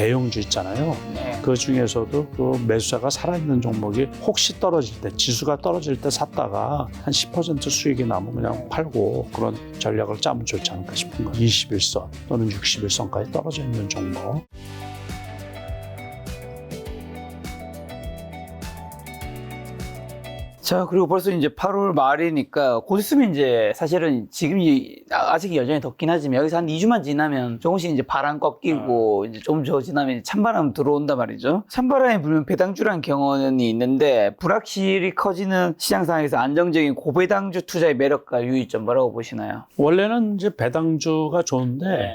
대형주 있잖아요. 네. 그 중에서도 그 매수자가 살아있는 종목이 혹시 떨어질 때 지수가 떨어질 때 샀다가 한 10% 수익이 나면 그냥 팔고 그런 전략을 짜면 좋지 않을까 싶은 거예요. 21선 또는 61선까지 떨어져 있는 종목. 자, 그리고 벌써 이제 8월 말이니까 곧 있으면 이제 사실은 지금 이 아직 여전히 덥긴 하지만 여기서 한 2주만 지나면 조금씩 이제 바람 꺾이고 이제 좀 더 지나면 찬바람 들어온단 말이죠. 찬바람이 불면 배당주란 경험이 있는데 불확실히 커지는 시장 상황에서 안정적인 고배당주 투자의 매력과 유의점 뭐라고 보시나요? 원래는 이제 배당주가 좋은데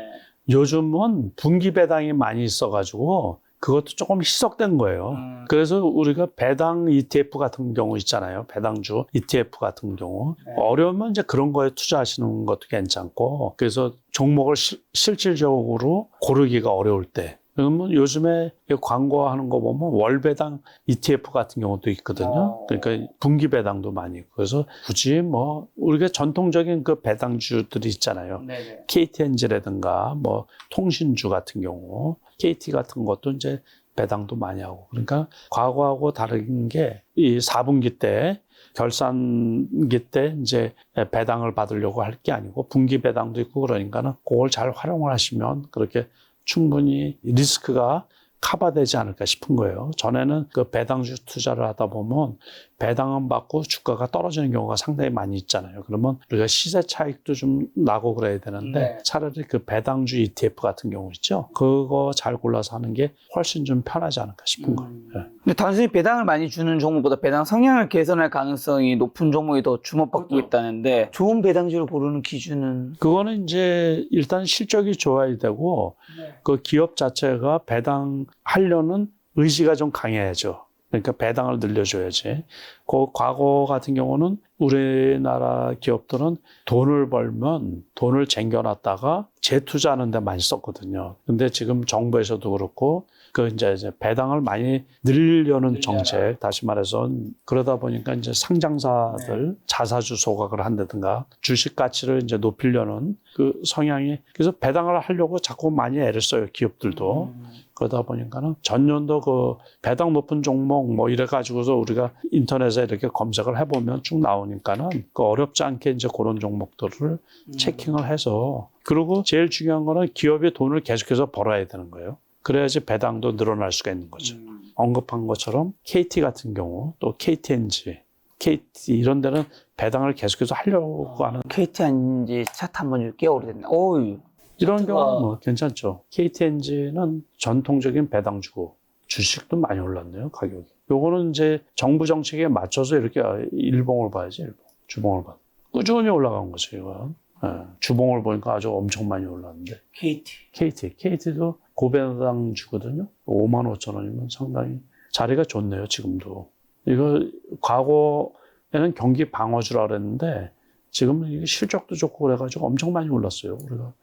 요즘은 분기 배당이 많이 있어가지고 그것도 조금 희석된 거예요. 음. 그래서 우리가 배당 ETF 같은 경우 있잖아요. 배당주 ETF 같은 경우. 네. 어려우면 이제 그런 거에 투자하시는 것도 괜찮고. 그래서 종목을 시- 실질적으로 고르기가 어려울 때. 그러면 요즘에 이 광고하는 거 보면 월배당 ETF 같은 경우도 있거든요. 어. 그러니까 분기 배당도 많이 있고. 그래서 굳이 뭐 우리가 전통적인 그 배당주들이 있잖아요. 네네. KTNG라든가 뭐 통신주 같은 경우 KT 같은 것도 이제 배당도 많이 하고 그러니까 과거하고 다른 게 이 4분기 때 결산기 때 이제 배당을 받으려고 할 게 아니고 분기 배당도 있고 그러니까는 그걸 잘 활용을 하시면 그렇게 충분히 리스크가 커버되지 않을까 싶은 거예요. 전에는 그 배당주 투자를 하다 보면 배당은 받고 주가가 떨어지는 경우가 상당히 많이 있잖아요. 그러면 우리가 시세 차익도 좀 나고 그래야 되는데 네. 차라리 그 배당주 ETF 같은 경우 있죠. 그거 잘 골라서 하는 게 훨씬 좀 편하지 않을까 싶은 거예요. 예. 근데 단순히 배당을 많이 주는 종목보다 배당 성향을 개선할 가능성이 높은 종목이 더 주목받고 그렇죠. 있다는데 좋은 배당주를 고르는 기준은 그거는 이제 일단 실적이 좋아야 되고 그 기업 자체가 배당하려는 의지가 좀 강해야죠. 그러니까 배당을 늘려줘야지. 그 과거 같은 경우는 우리나라 기업들은 돈을 벌면 돈을 쟁겨놨다가 재투자하는 데 많이 썼거든요. 근데 지금 정부에서도 그렇고 그 이제 이제 배당을 많이 늘리려는 정책, 다시 말해서 그러다 보니까 이제 상장사들 자사주 소각을 한다든가 주식 가치를 이제 높이려는 그 성향이 그래서 배당을 하려고 자꾸 많이 애를 써요 기업들도. 그러다 보니까는 전년도 그 배당 높은 종목 뭐 이래 가지고서 우리가 인터넷에 이렇게 검색을 해보면 쭉 나오니까는 그 어렵지 않게 이제 그런 종목들을 체킹을 해서 그리고 제일 중요한 거는 기업이 돈을 계속해서 벌어야 되는 거예요. 그래야지 배당도 늘어날 수가 있는 거죠. 언급한 것처럼 KT 같은 경우 또 KTNG, KT 이런 데는 배당을 계속해서 하려고 하는 KT 한지 차트 한번 좀꽤 오래됐네. 어유. 이런 경우는 뭐 괜찮죠. KTNG는 전통적인 배당주고 주식도 많이 올랐네요 가격이. 요거는 이제 정부 정책에 맞춰서 이렇게 일봉을 봐야지 일봉, 주봉을 봐. 꾸준히 올라간 거죠 이거. 예, 주봉을 보니까 아주 엄청 많이 올랐는데 KT. KT, KT도 고배당 주거든요. 5만 5천 원이면 상당히 자리가 좋네요 지금도. 이거 과거에는 경기 방어주라 그랬는데 지금은 이게 실적도 좋고 그래가지고 엄청 많이 올랐어요 우리가.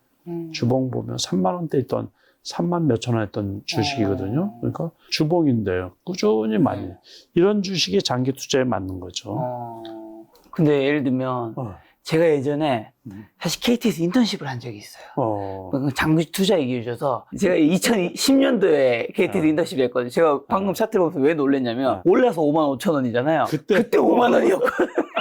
주봉 보면 3만 원대 있던 3만 몇천 원 했던 주식이거든요. 어. 그러니까 주봉인데요. 꾸준히 많이. 네. 이런 주식이 장기 투자에 맞는 거죠. 어. 근데 예를 들면 어. 제가 예전에 음. 사실 KT에서 인턴십을 한 적이 있어요. 어. 그 장기 투자 얘기해 주셔서 제가 2010년도에 KT에서 어. 인턴십을 했거든요. 제가 방금 차트를 보면서 왜 놀랬냐면 어. 올라서 5만 5천 원이잖아요. 그때- 그때 5만 원이었거든요.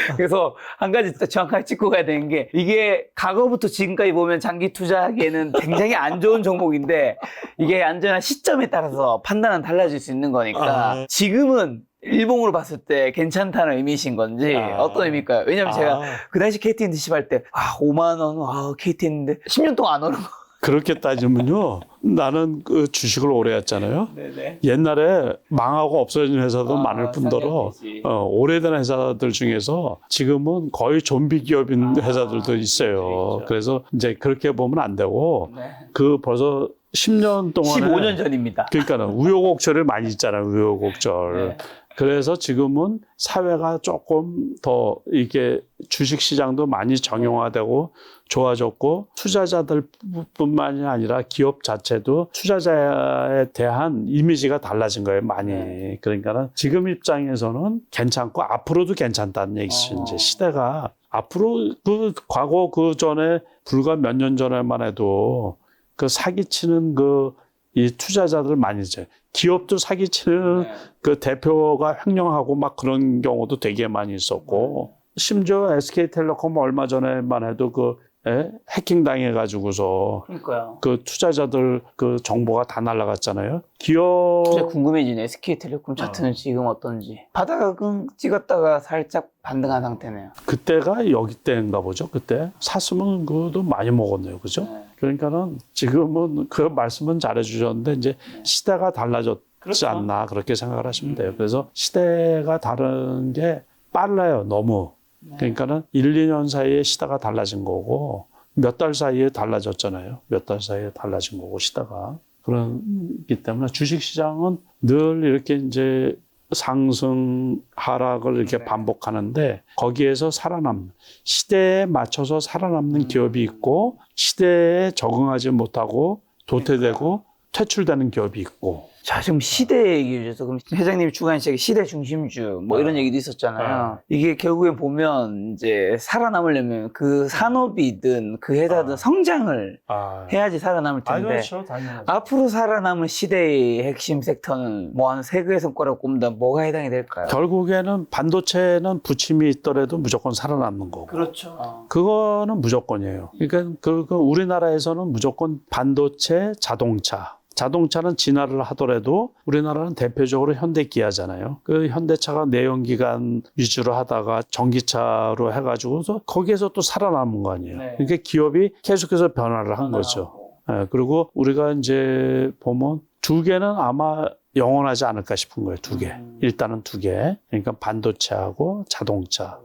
그래서 한 가지 정확하게 짚고 가야 되는 게 이게 과거부터 지금까지 보면 장기 투자하기에는 굉장히 안 좋은 종목인데 이게 안전한 시점에 따라서 판단은 달라질 수 있는 거니까 아. 지금은 일봉으로 봤을 때 괜찮다는 의미이신 건지 아. 어떤 의미일까요? 왜냐면 제가 아, 그 당시 KT 인드십 할 때, 아, 5만 원, 아, KT 했는데, 10년 동안 안 오는 거. 그렇게 따지면요. 나는 그 주식을 오래 했잖아요. 네네. 옛날에 망하고 없어진 회사도 아, 많을 뿐더러. 어, 오래된 회사들 중에서 지금은 거의 좀비 기업인 아, 회사들도 있어요. 있죠. 그래서 이제 그렇게 보면 안 되고 네. 그 벌써 10년 동안에 15년 전입니다. 그러니까는 우여곡절이 많이 있잖아요. 우여곡절. 네. 그래서 지금은 사회가 조금 더 이게 주식 시장도 많이 정형화되고 좋아졌고 투자자들뿐만이 아니라 기업 자체도 투자자에 대한 이미지가 달라진 거예요. 많이. 네. 그러니까는 지금 입장에서는 괜찮고 앞으로도 괜찮다는 얘기죠. 어. 이제 시대가 앞으로 그 과거 그 전에 불과 몇 년 전에만 해도 그 사기치는 그 이 투자자들 많이 있어요. 기업도 사기치는 그 대표가 횡령하고 막 그런 경우도 되게 많이 있었고 심지어 SK텔레콤 얼마 전에만 해도 그 예? 해킹 당해가지고서 그러니까요. 그 투자자들 그 정보가 다 날라갔잖아요. 진짜 기업 궁금해지네. SK텔레콤 차트는 지금 어떤지. 바닥은 찍었다가 살짝 반등한 상태네요. 그때가 여기 때인가 보죠. 그때 샀으면 그것도 많이 먹었네요. 그죠? 네. 그러니까는 지금은 그 말씀은 잘해주셨는데 이제 시대가 달라졌지 그렇죠. 않나 그렇게 생각을 하시면 돼요. 그래서 시대가 다른 게 빨라요. 너무. 네. 그러니까는 1, 2년 사이에 시대가 달라진 거고 몇 달 사이에 달라졌잖아요. 몇 달 사이에 달라진 거고 시대가 그렇기 때문에 주식 시장은 늘 이렇게 이제 상승 하락을 이렇게 네. 반복하는데 거기에서 살아남는 시대에 맞춰서 음. 살아남는 기업이 있고 시대에 적응하지 못하고 도태되고 퇴출되는 기업이 있고 자, 지금 시대 얘기해 주셔서 그럼 회장님이 시장에 시대 중심주 뭐 이런 아. 얘기도 있었잖아요. 아. 이게 결국엔 보면 이제 살아남으려면 그 산업이든 그 회사든 아. 성장을 아, 해야지 살아남을 텐데 그렇죠. 당연하죠. 앞으로 살아남을 시대의 핵심 섹터는 뭐 한 세 개의 손가락 꼽는다 뭐가 해당이 될까요? 결국에는 반도체는 부침이 있더라도 무조건 살아남는 거고. 그렇죠. 그거는 무조건이에요. 그러니까 그, 그 우리나라에서는 무조건 반도체, 자동차. 자동차는 진화를 하더라도 우리나라는 대표적으로 현대기아잖아요. 그 현대차가 내연기관 위주로 하다가 전기차로 해가지고서 거기에서 또 살아남은 거 아니에요. 네. 그러니까 기업이 계속해서 변화를 한 거죠. 예, 그리고 우리가 이제 보면 두 개는 아마 영원하지 않을까 싶은 거예요. 두 개. 음. 일단은 두 개. 그러니까 반도체하고 자동차.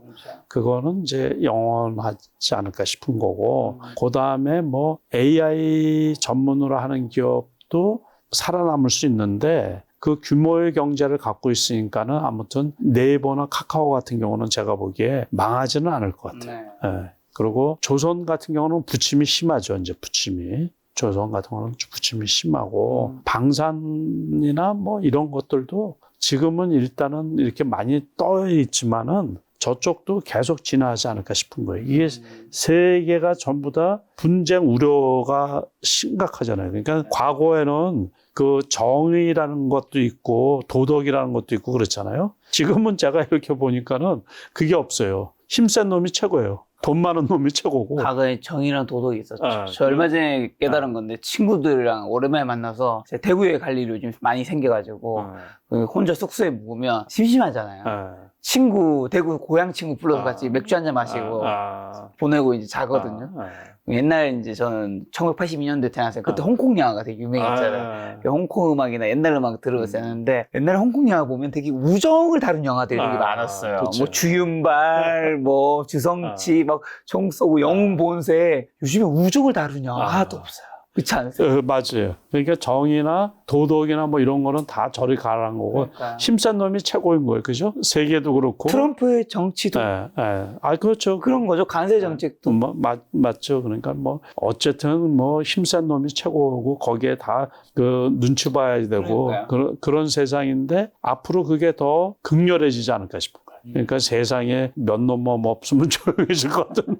그거는 이제 영원하지 않을까 싶은 거고, 음. 그 다음에 뭐 AI 전문으로 하는 기업 도 살아남을 수 있는데, 그 규모의 경제를 갖고 있으니까는 아무튼 네이버나 카카오 같은 경우는 제가 보기에 망하지는 않을 것 같아요. 네. 예. 그리고 조선 같은 경우는 부침이 심하죠. 이제 부침이. 조선 같은 경우는 부침이 심하고 음. 방산이나 뭐 이런 것들도 지금은 일단은 이렇게 많이 떠 있지만은 저쪽도 계속 진화하지 않을까 싶은 거예요. 이게 음. 세계가 전부 다 분쟁 우려가 심각하잖아요. 그러니까 과거에는 그 정의라는 것도 있고 도덕이라는 것도 있고 그렇잖아요. 지금은 제가 이렇게 보니까는 그게 없어요. 힘센 놈이 최고예요. 돈 많은 놈이 최고고. 과거에 정의랑 도덕이 있었죠. 아, 저 얼마 전에 깨달은 건데 친구들이랑 오랜만에 만나서 대구에 갈 일이 요즘 많이 생겨가지고 어, 그 혼자 숙소에 묵으면 심심하잖아요. 어. 친구 대구 고향 친구 불러서 아. 같이 맥주 한 잔 마시고 아, 보내고 이제 자거든요. 아, 옛날 이제 저는 1982년도에 태어났어요. 그때 아. 홍콩 영화가 되게 유명했잖아요. 그 아, 홍콩 음악이나 옛날 음악 들어봤었는데 옛날 홍콩 영화 보면 되게 우정을 다룬 영화들이 되게 아, 많았어요. 뭐 주윤발, 뭐 주성치, 막 총 쏘고 영웅 본색. 요즘에 우정을 다룬 영화 아. 하나도 없어요. 그렇지 않으세요? 어, 맞아요. 그러니까 정의나 도덕이나 뭐 이런 거는 다 저리 가라는 거고 그러니까. 힘센 놈이 최고인 거예요. 그죠? 세계도 그렇고. 트럼프의 정치도 예, 예. 아, 그렇죠. 그런 거죠. 간세 정책도. 뭐, 맞, 맞죠. 그러니까 뭐, 어쨌든 뭐 힘센 놈이 최고고 거기에 다 그 눈치 봐야 되고 그러니까요. 그런, 그런 세상인데 앞으로 그게 더 극렬해지지 않을까 싶은 거예요. 음. 그러니까 세상에 몇 놈만 없으면 조용해질 것 같은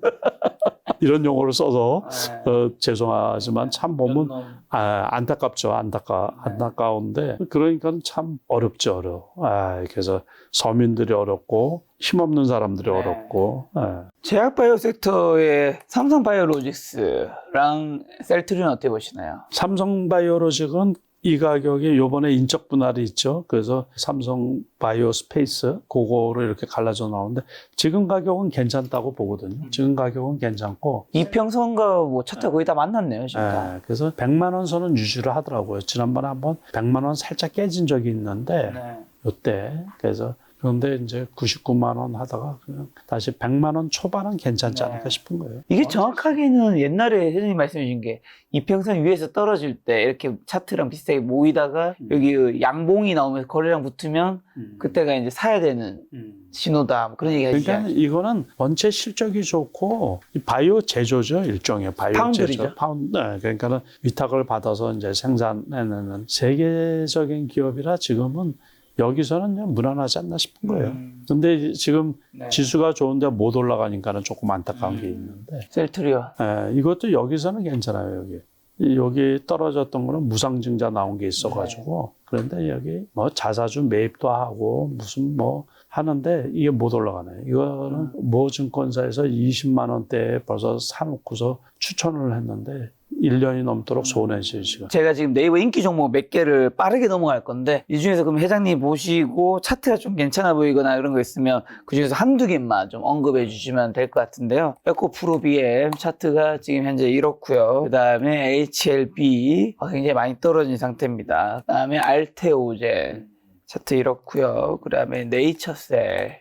이런 용어를 써서 네. 어, 죄송하지만 참 보면 아, 안타깝죠. 안타까, 네. 안타까운데 그러니까 참 어렵죠. 어려워. 아, 그래서 서민들이 어렵고 힘없는 사람들이 네. 어렵고 예. 제약바이오 섹터의 삼성바이오로직스랑 셀트리는 어떻게 보시나요? 삼성바이오로직은 이 가격이 요번에 인적 분할이 있죠. 그래서 삼성 바이오 스페이스 그거로 이렇게 갈라져 나오는데 지금 가격은 괜찮다고 보거든요. 지금 가격은 괜찮고 이평선과 뭐 차트 거의 다 만났네요, 진짜. 예, 그래서 100만 원 선은 유지를 하더라고요. 지난번에 한번 100만 원 살짝 깨진 적이 있는데 네. 요때 그래서 그런데 이제 99만 원 하다가 그냥 다시 100만 원 초반은 괜찮지 네. 않을까 싶은 거예요. 이게 정확하게는 옛날에 회장님 말씀해 주신 게 이평선 위에서 떨어질 때 이렇게 차트랑 비슷하게 모이다가 음. 여기 그 양봉이 나오면서 거래량 붙으면 음. 그때가 이제 사야 되는 음. 신호다. 뭐 그런 얘기 하시죠. 그러니까 이거는 원체 실적이 좋고 이 바이오 제조죠 일종의 바이오 파운드리죠. 제조 파운드 네, 그러니까는 위탁을 받아서 이제 생산해내는 세계적인 기업이라 지금은 여기서는 그냥 무난하지 않나 싶은 거예요. 음. 근데 지금 네. 지수가 좋은데 못 올라가니까는 조금 안타까운 게 음. 있는데 셀트리온. 예, 이것도 여기서는 괜찮아요 여기 이 여기 떨어졌던 거는 무상증자 나온 게 있어가지고 그런데 여기 뭐 자사주 매입도 하고 무슨 뭐 하는데 이게 못 올라가네. 이거는 모 증권사에서 20만 원대에 벌써 사놓고서 추천을 했는데 1년이 넘도록 손해지 지금. 제가 지금 네이버 인기 종목 몇 개를 빠르게 넘어갈 건데 이 중에서 그럼 회장님 보시고 차트가 좀 괜찮아 보이거나 이런 거 있으면 그 중에서 한두 개만 좀 언급해 주시면 될 것 같은데요. 에코프로 BM 차트가 지금 현재 이렇고요. 그 다음에 HLB 어, 굉장히 많이 떨어진 상태입니다. 그 다음에 알테오젠 차트 이렇고요. 그 다음에 네이처셀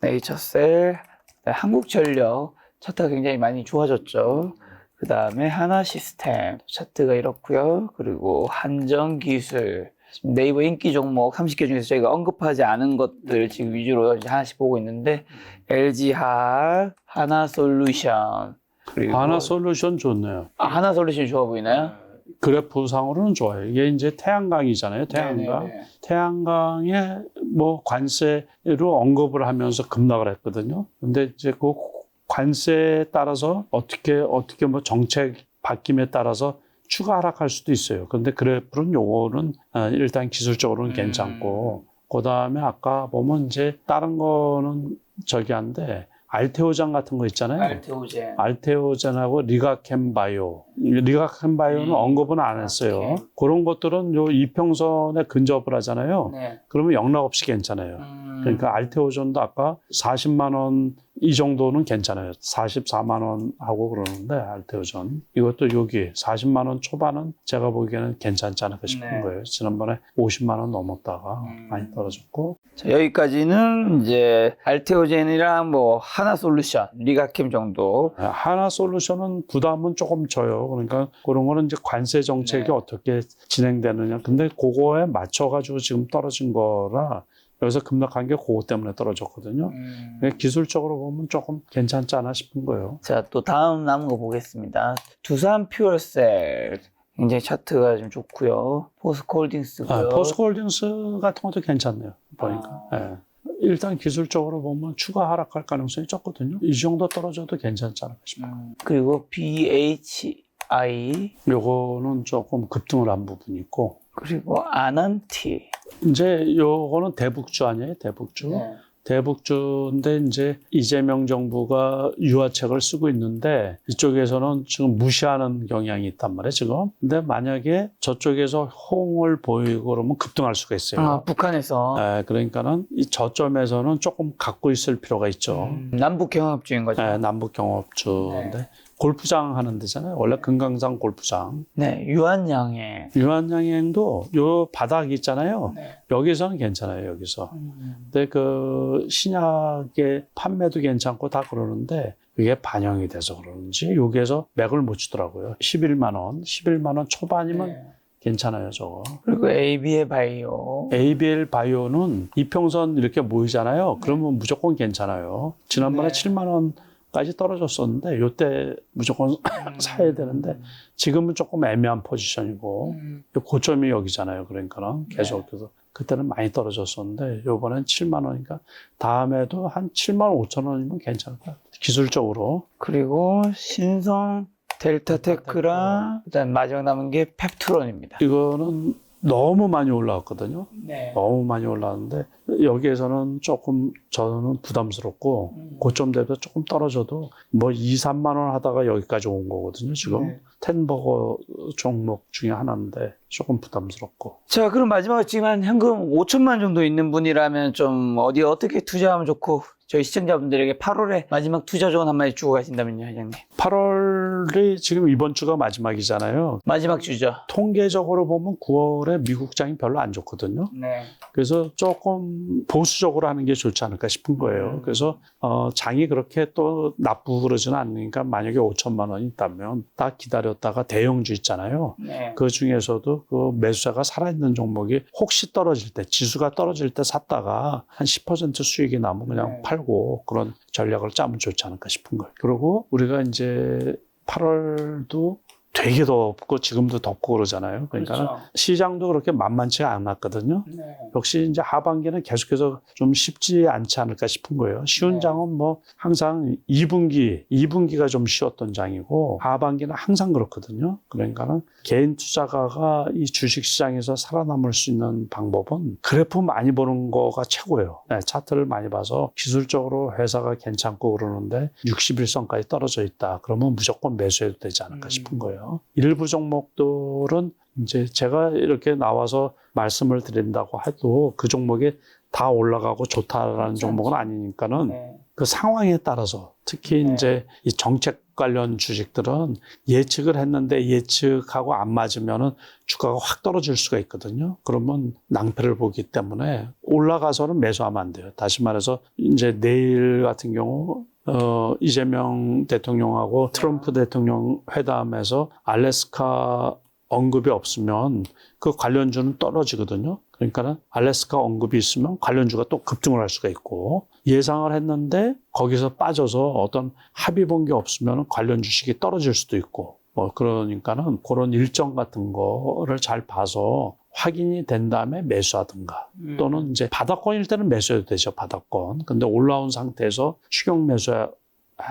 네이처셀 네, 한국전력 차트가 굉장히 많이 좋아졌죠. 그 다음에 하나시스템 차트가 이렇고요. 그리고 한정기술 네이버 인기 종목 30개 중에서 저희가 언급하지 않은 것들 지금 위주로 하나씩 보고 있는데 LG화학, 하나솔루션 그리고 하나솔루션 좋네요. 아, 하나솔루션 좋아 보이나요? 그래프상으로는 좋아요. 이게 이제 태양광이잖아요. 태양광. 네네네. 태양광에 뭐 관세로 언급을 하면서 급락을 했거든요. 근데 이제 그 관세에 따라서 어떻게 어떻게 뭐 정책 바뀜에 따라서 추가 하락할 수도 있어요. 근데 그래프는 요거는 아, 일단 기술적으로는 음. 괜찮고 그다음에 아까 보면 이제 다른 거는 저기 한데 알테오장 같은 거 있잖아요. 알테오젠 알테오젠하고 리가캠 바이오. 리가캠바이오는 음. 언급은 안 했어요. 오케이. 그런 것들은 요 이평선에 근접을 하잖아요. 네. 그러면 영락 없이 괜찮아요. 음, 그러니까 알테오전도 아까 40만 원 이 정도는 괜찮아요. 44만 원 하고 그러는데 알테오전 이것도 여기 40만 원 초반은 제가 보기에는 괜찮지 않을까 싶은 네. 거예요. 지난번에 50만 원 넘었다가 음. 많이 떨어졌고 자, 여기까지는 이제 알테오젠이랑 뭐 하나 솔루션, 리가캠 정도 하나 솔루션은 부담은 조금 져요. 그러니까 그런 거는 이제 관세 정책이 네. 어떻게 진행되느냐. 근데 그거에 맞춰가지고 지금 떨어진 거라 여기서 급락한 게 그거 때문에 떨어졌거든요. 음. 근데 기술적으로 보면 조금 괜찮지 않아 싶은 거예요. 자, 또 다음 남은 거 보겠습니다. 두산 퓨얼셀. 굉장히 차트가 좀 좋고요. 포스코홀딩스고요. 아, 포스코홀딩스 같은 것도 괜찮네요. 보니까. 아. 예. 일단 기술적으로 보면 추가 하락할 가능성이 적거든요. 이 정도 떨어져도 괜찮지 않을까 싶어요. 음, 그리고 BHI 요거는 조금 급등을 한 부분이 있고 그리고 아난티. 이제 요거는 대북주 아니에요? 대북주. 네. 대북주인데 이제 이재명 정부가 유화책을 쓰고 있는데 이쪽에서는 지금 무시하는 경향이 있단 말이에요 지금 근데 만약에 저쪽에서 호응을 보이고 그러면 급등할 수가 있어요 아, 북한에서 예, 그러니까는 이 저점에서는 조금 갖고 있을 필요가 있죠 음, 남북 경합주인 거죠. 예, 남북 경업주인데 골프장 하는 데잖아요 원래 금강산 골프장 네, 유한양의 유한양행도 요 바닥 있잖아요 네. 여기서는 괜찮아요 여기서 음, 근데 그 신약의 판매도 괜찮고 다 그러는데 그게 반영이 돼서 그러는지 여기에서 맥을 못 주더라고요. 11만 원, 11만 원 초반이면 네. 괜찮아요, 저거. 그리고 AB의 바이오. ABL 바이오는 이평선 이렇게 모이잖아요. 그러면 무조건 괜찮아요. 지난번에 네. 7만 원 까지 떨어졌었는데 요때 무조건 사야 되는데 지금은 조금 애매한 포지션이고 음, 고점이 여기잖아요. 그러니까는 계속해서 그때는 많이 떨어졌었는데 요번엔 7만 원이니까 다음에도 한 7만 5천 원이면 괜찮을 것 같아요. 기술적으로 그리고 신성 델타테크랑 그다음 마지막 남은 게 펩트론입니다. 이거는 너무 많이 올라왔거든요. 네. 너무 많이 올라왔는데 여기에서는 조금 저는 부담스럽고 음. 고점 대비 조금 떨어져도 뭐 2, 3만 원 하다가 여기까지 온 거거든요. 지금 네. 텐버거 종목 중에 하나인데 조금 부담스럽고 자, 그럼 마지막으로 지금 한 현금 5천만 정도 있는 분이라면 좀 어디에 어떻게 투자하면 좋고 저희 시청자분들에게 8월에 마지막 투자 조언 한마디 주고 가신다면요, 회장님. 8월이 지금 이번 주가 마지막이잖아요. 마지막 주죠. 통계적으로 보면 9월에 미국 장이 별로 안 좋거든요. 네. 그래서 조금 보수적으로 하는 게 좋지 않을까 싶은 거예요. 음. 그래서 어, 장이 그렇게 또 나쁘고 그러지는 않으니까 만약에 5천만 원이 있다면 딱 기다렸다가 대형주 있잖아요. 네. 그 중에서도 그 매수자가 살아있는 종목이 혹시 떨어질 때 지수가 떨어질 때 샀다가 한 10% 수익이 나면 그냥 네. 팔고 그런 전략을 짜면 좋지 않을까 싶은 거예요. 그리고 우리가 이제 8월도 되게 덥고 지금도 덥고 그러잖아요. 그러니까 그렇죠. 시장도 그렇게 만만치 않았거든요. 네. 역시 이제 하반기는 계속해서 좀 쉽지 않지 않을까 싶은 거예요. 쉬운 네. 장은 뭐 항상 2분기, 2분기가 좀 쉬웠던 장이고 하반기는 항상 그렇거든요. 그러니까는 개인 투자가가 이 주식 시장에서 살아남을 수 있는 방법은 그래프 많이 보는 거가 최고예요. 네, 차트를 많이 봐서 기술적으로 회사가 괜찮고 그러는데 61선까지 떨어져 있다. 그러면 무조건 매수해도 되지 않을까 음. 싶은 거예요. 일부 종목들은 이제 제가 이렇게 나와서 말씀을 드린다고 해도 그 종목이 다 올라가고 좋다라는 그렇지 종목은 아니니까는 네. 그 상황에 따라서 특히 네. 이제 이 정책 관련 주식들은 예측을 했는데 예측하고 안 맞으면은 주가가 확 떨어질 수가 있거든요. 그러면 낭패를 보기 때문에 올라가서는 매수하면 안 돼요. 다시 말해서 이제 내일 같은 경우 어, 이재명 대통령하고 트럼프 대통령 회담에서 알래스카 언급이 없으면 그 관련주는 떨어지거든요. 그러니까는 알래스카 언급이 있으면 관련주가 또 급등을 할 수가 있고 예상을 했는데 거기서 빠져서 어떤 합의 본 게 없으면 관련 주식이 떨어질 수도 있고 뭐 그러니까는 그런 일정 같은 거를 잘 봐서 확인이 된 다음에 매수하든가 음. 또는 이제 바닥권일 때는 매수해도 되죠 바닥권. 근데 올라온 상태에서 추격 매수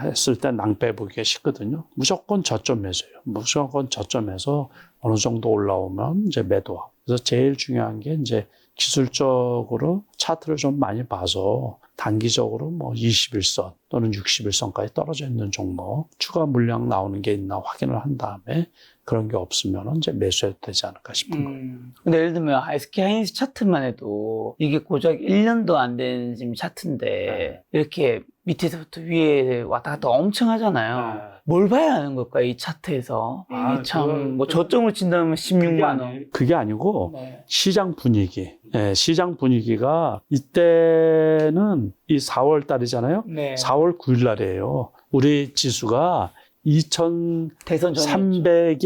했을 때 낭패 보기가 쉽거든요. 무조건 저점 매수예요. 무조건 저점에서 어느 정도 올라오면 이제 매도하고. 그래서 제일 중요한 게 이제 기술적으로 차트를 좀 많이 봐서 단기적으로 뭐 21선 또는 61선까지 떨어져 있는 종목 추가 물량 나오는 게 있나 확인을 한 다음에 그런 게 없으면 이제 매수해도 되지 않을까 싶은 거예요. 음. 근데 예를 들면 SK 하이닉스 차트만 해도 이게 고작 1년도 안 된 지금 차트인데 네. 이렇게 밑에서부터 위에 왔다 갔다 엄청 하잖아요. 뭘 봐야 하는 걸까 이 차트에서? 아, 이게 참 그거- 뭐 저점을 친다면 16만 원. 그게 아니고 네. 시장 분위기, 예, 시장 분위기가 이때는 이 4월 달이잖아요. 네. 4월 9일 날이에요. 우리 지수가 2,300이 대선 전에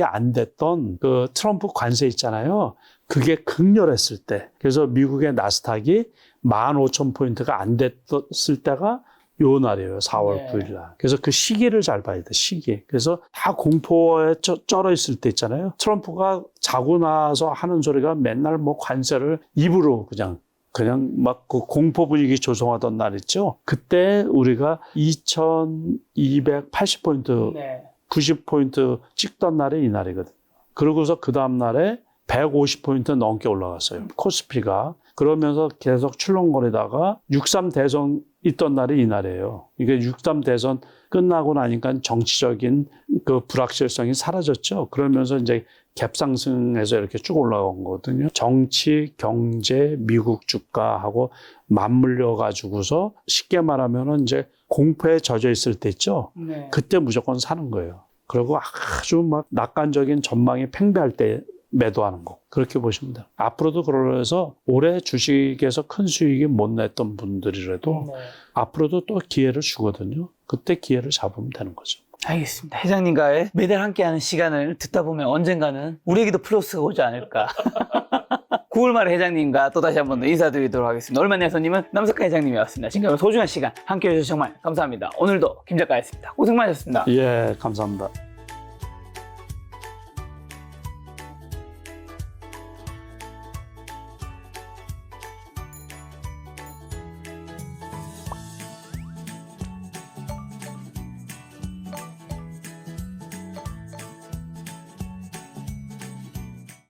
안 됐던 그 트럼프 관세 있잖아요. 그게 극렬했을 때. 그래서 미국의 나스닥이 15,000포인트가 안 됐을 때가 요 날이에요. 4월 네. 9일 날. 그래서 그 시기를 잘 봐야 돼, 시기. 그래서 다 공포에 쩔- 쩔어 있을 때 있잖아요. 트럼프가 자고 나서 하는 소리가 맨날 뭐 관세를 입으로 그냥 그냥 막 그 공포 분위기 조성하던 날 있죠. 그때 우리가 2280포인트, 네. 90포인트 찍던 날이 이 날이거든요. 그러고서 그 다음 날에 150포인트 넘게 올라갔어요. 코스피가. 그러면서 계속 출렁거리다가 63 대선 있던 날이 이 날이에요. 이게 63 대선 끝나고 나니까 정치적인 그 불확실성이 사라졌죠. 그러면서 이제 갭상승해서 이렇게 쭉 올라온 거거든요. 정치, 경제, 미국 주가하고 맞물려 가지고서 쉽게 말하면은 이제 공포에 젖어 있을 때 있죠. 네. 그때 무조건 사는 거예요. 그리고 아주 막 낙관적인 전망이 팽배할 때 매도하는 거. 그렇게 보시면 돼요. 앞으로도 그래서 올해 주식에서 큰 수익이 못 냈던 분들이라도 네. 앞으로도 또 기회를 주거든요. 그때 기회를 잡으면 되는 거죠. 알겠습니다. 회장님과의 매달 함께하는 시간을 듣다 보면 언젠가는 우리에게도 플러스가 오지 않을까. 9월 말에 회장님과 또 다시 한 번 더 인사드리도록 하겠습니다. 얼마 내 손님은 남석한 회장님이었습니다. 지금까지 소중한 시간 함께 해 주셔서 정말 감사합니다. 오늘도 김 작가였습니다. 고생 많으셨습니다. 예, 감사합니다.